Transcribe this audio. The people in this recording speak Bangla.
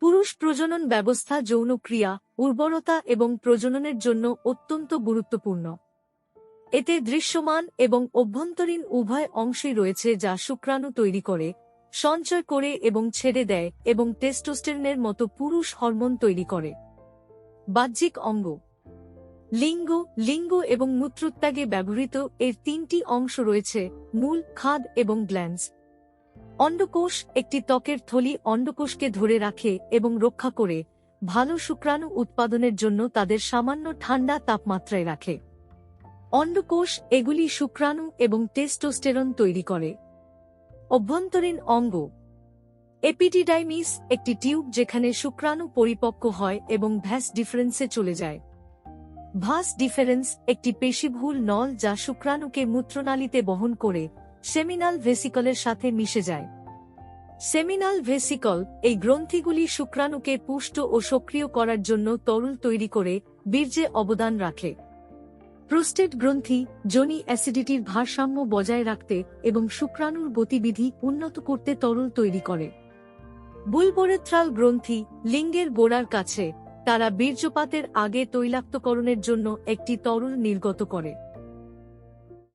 পুরুষ প্রজনন ব্যবস্থা যৌনক্রিয়া উর্বরতা এবং প্রজননের জন্য অত্যন্ত গুরুত্বপূর্ণ। এতে দৃশ্যমান এবং অভ্যন্তরীণ উভয় অংশই রয়েছে যা শুক্রাণু তৈরি করে, সঞ্চয় করে এবং ছেড়ে দেয় এবং টেস্টোস্টেরনের মতো পুরুষ হরমোন তৈরি করে। বাহ্যিক অঙ্গ। লিঙ্গ লিঙ্গ এবং মূত্রত্যাগে ব্যবহৃত এর তিনটি অংশ রয়েছে, মূল, খাদ এবং গ্ল্যান্স অন্ডকোষ একটি ত্বকের থলি অন্ডকোষকে ধরে রাখে এবং রক্ষা করে, ভালো শুক্রাণু উৎপাদনের জন্য তাদের সামান্য ঠান্ডা তাপমাত্রায় রাখে। অন্ডকোষ এগুলি শুক্রাণু এবং টেস্টোস্টেরন তৈরি করে। অভ্যন্তরীণ অঙ্গ। এপিডিডাইমিস একটি টিউব যেখানে শুক্রাণু পরিপক্ক হয় এবং ভ্যাস ডিফারেন্সে চলে যায়। ভাস ডিফারেন্স একটি পেশিভুল নল যা শুক্রাণুকে মূত্রনালীতে বহন করে সেমিনাল ভেসিকলের সাথে মিশে যায়। সেমিনাল ভেসিকল এই গ্রন্থিগুলি শুক্রাণুকে পুষ্ট ও সক্রিয় করার জন্য তরল তৈরি করে বীর্যে অবদান রাখে। প্রোস্টেট গ্রন্থি জনি অ্যাসিডিটির ভারসাম্য বজায় রাখতে এবং শুক্রাণুর গতিবিধি উন্নত করতে তরল তৈরি করে। বুলবোরেথ্রাল গ্রন্থি লিঙ্গের গোড়ার কাছে, তারা বীর্যপাতের আগে তৈলাক্তকরণের জন্য একটি তরল নির্গত করে।